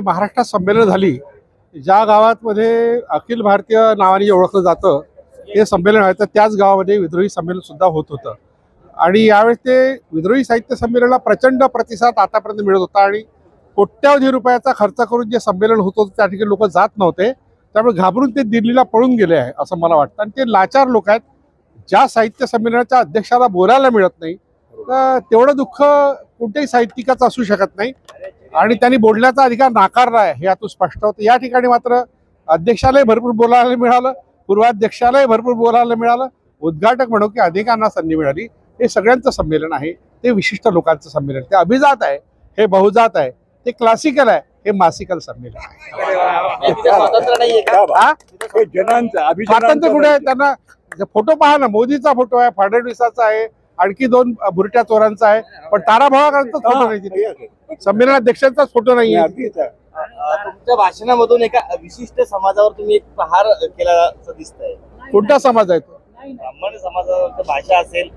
महाराष्ट्रात संमेलन झाली ज्या गावामध्ये अखिल भारतीय नावाने जे ओळखलं जातं ते संमेलन व्हायचं त्याच गावामध्ये विद्रोही संमेलन सुद्धा होत होतं. आणि यावेळेस ते विद्रोही साहित्य संमेलनाला प्रचंड प्रतिसाद आतापर्यंत मिळत होता आणि कोट्यावधी रुपयाचा खर्च करून जे संमेलन होत होतं त्या ठिकाणी लोक जात नव्हते. त्यामुळे घाबरून ते दिल्लीला पळून गेले आहे असं मला वाटतं. आणि ते लाचार लोक आहेत ज्या साहित्य संमेलनाच्या अध्यक्षाला बोलायला मिळत नाही तर तेवढं दुःख कोणत्याही साहित्यिकाचं असू शकत नाही. आणि त्यांनी बोलण्याचा अधिकार नाकारला आहे हे यातून स्पष्ट होतं. या ठिकाणी मात्र अध्यक्षालाही भरपूर बोलायला मिळालं पूर्वाध्यक्षालाही भरपूर बोलायला मिळालं. उद्घाटक म्हणू की अनेकांना संधी मिळाली. हे सगळ्यांचं संमेलन आहे ते विशिष्ट लोकांचं संमेलन. ते अभिजात आहे हे बहुजात आहे ते क्लासिकल आहे हे मासिकल संमेलन आहे. स्वातंत्र्य कुठे आहे? अभिजनांचं त्यांना फोटो पहा ना मोदीचा फोटो आहे फडणवीसाचा आहे आणखी दोन बुरट्या चोरांचा आहे पण ताराभावाकांचा फोटो नाही तिथे. संमेलनाध्यक्षांचाच फोटो नाही आहे. आहे. तुमच्या भाषणामधून एका विशिष्ट समाजावर तुम्ही एक प्रहार केल्याचं दिसतंय. कोणता समाज आहे तो? ब्राह्मण समाजावर भाषा असेल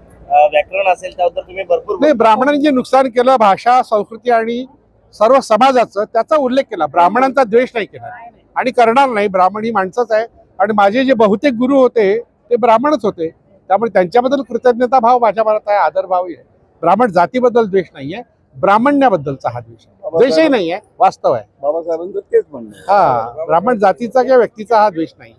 व्याकरण असेल त्याबद्दल तुम्ही भरपूर नाही ब्राह्मणांनी जे नुकसान केलं भाषा संस्कृती आणि सर्व समाजाचं त्याचा उल्लेख केला. ब्राह्मणांचा द्वेष नाही केला. आणि करणार नाही. ब्राह्मण ही माणसंच आहे. आणि माझे जे बहुतेक गुरु होते ते ब्राह्मणच होते. त्यामुळे त्यांच्याबद्दल कृतज्ञता भाव माझ्या मनात आहे आदर भावही आहे. ब्राह्मण जातीबद्दल द्वेष नाहीये ब्राह्मण्याबद्दलचा हा द्वेष आहे. द्वेषही नाही आहे वास्तव आहे. बाबासाहेबांचं तेच म्हणणं आहे. हा ब्राह्मण जातीचा किंवा व्यक्तीचा हा द्वेष नाही.